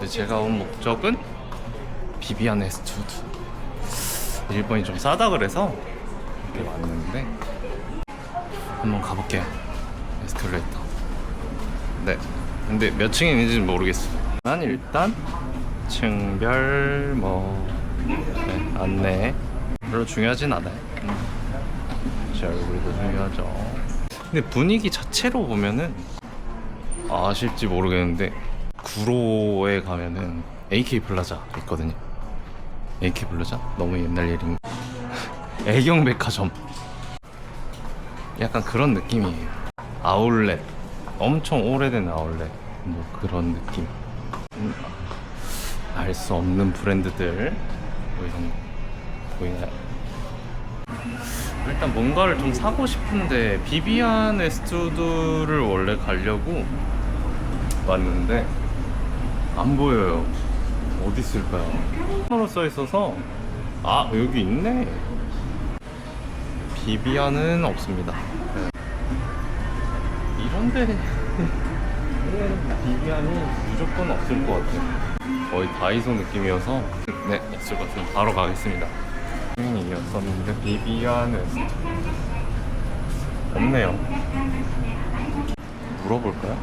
근데 제가 온 목적은 비비안 에스투드. 일본이 좀 싸다 그래서 이렇게 왔는데 한번 가볼게요. 에스컬레이터. 네. 근데 몇 층에 있는지는 모르겠어요. 난 일단 층별 뭐 네, 안내 별로 중요하진 않아요. 음. 제 얼굴이 더 중요하죠. 근데 분위기 자체로 보면은 아실지 모르겠는데 구로에 가면은 AK 플라자 있거든요. AK 플라자 너무 옛날 일인 애경 백화점 약간 그런 느낌이에요. 아울렛 엄청 오래된 아울렛 뭐 그런 느낌. 알수 없는 브랜드들 뭐 이런 거 보이나요? 일단 뭔가를 좀 사고 싶은데 비비안 에스투드를 원래 가려고 왔는데 안 보여요. 어디 있을까요? 으로 써 있어서 아 여기 있네. 비비안은 없습니다. 네. 이런데 비비안이 무조건 없을 것 같아요. 거의 다이소 느낌이어서 네 있을 것 같으면 바로 가겠습니다. 이었었는데 비비안은 없네요. 물어볼까요?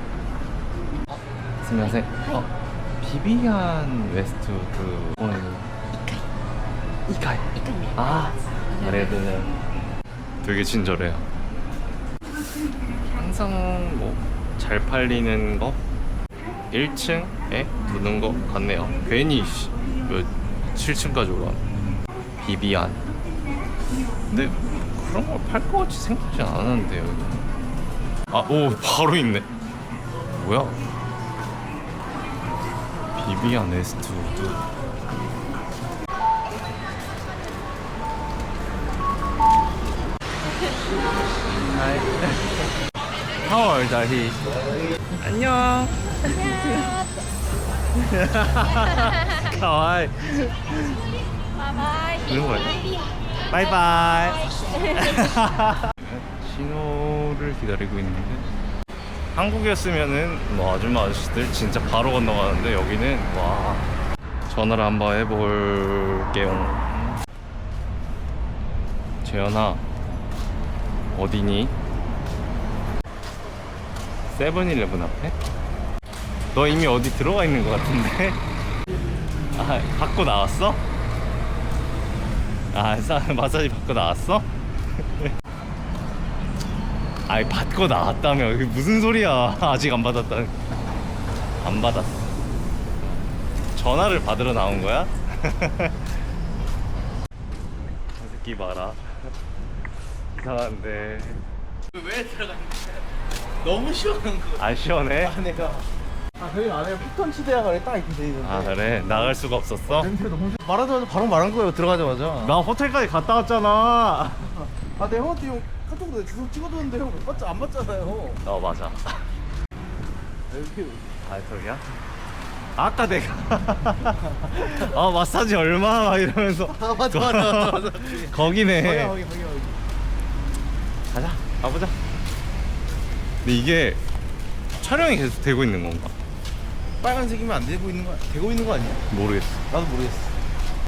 어, 안녕하세요. 어, 비비안 웨스트 그 오늘 이카이 이카이 아 그래도 되게 친절해요. 항상 뭐 잘 팔리는 거 1층에 두는 거 같네요. 괜히 씨, 몇 7층까지 올라왔네. 비비안. 근데 그런 걸 팔 것 같이 생각하지 않았는데 여기. 아, 오 바로 있네. 뭐야? 비비안 에스트 우드. How old are he? 안녕. 가와이. 바이바이. 이런 거예요? 바이바이. 신호를 기다리고 있는데 한국이었으면은 뭐 아줌마 아저씨들 진짜 바로 건너가는데 여기는 와 전화를 한번 해볼게요. 재현아 어디니? 세븐일레븐 앞에? 너 이미 어디 들어가 있는 것 같은데? 아 받고 나왔어? 아, 사, 마사지 받고 나왔어? 아니, 받고 나왔다며. 이게 무슨 소리야. 아직 안 받았다. 안 받았어. 전화를 받으러 나온 거야? 이 새끼 봐라. 이상한데. 왜 들어갔는데? 너무 시원한 거. 안 시원해? 안에가. 아 저희 안에 폭탄 치대야가 딱 이렇게 돼 있는데. 아, 그래? 나갈 수가 없었어? 냄새 너무 좋. 말하자마자 바로 말한 거예요. 들어가자마자. 나 호텔까지 갔다 왔잖아. 아, 내 형한테 형 카톡으로 주소 찍어줬는데 형못 봤지 안 봤잖아요. 어, 맞아. 이렇게. 알턱이야? 아까 내가 아 마사지 얼마 막 이러면서 아, 맞아, 맞아, 맞아, 맞아. 거기네 거기 거기 거기 거기. 가자 가보자 근데 이게 촬영이 계속 되고 있는 건가? 빨간색이면 안 되고 있는 거 되고 있는 거 아니야? 모르겠어 나도 모르겠어.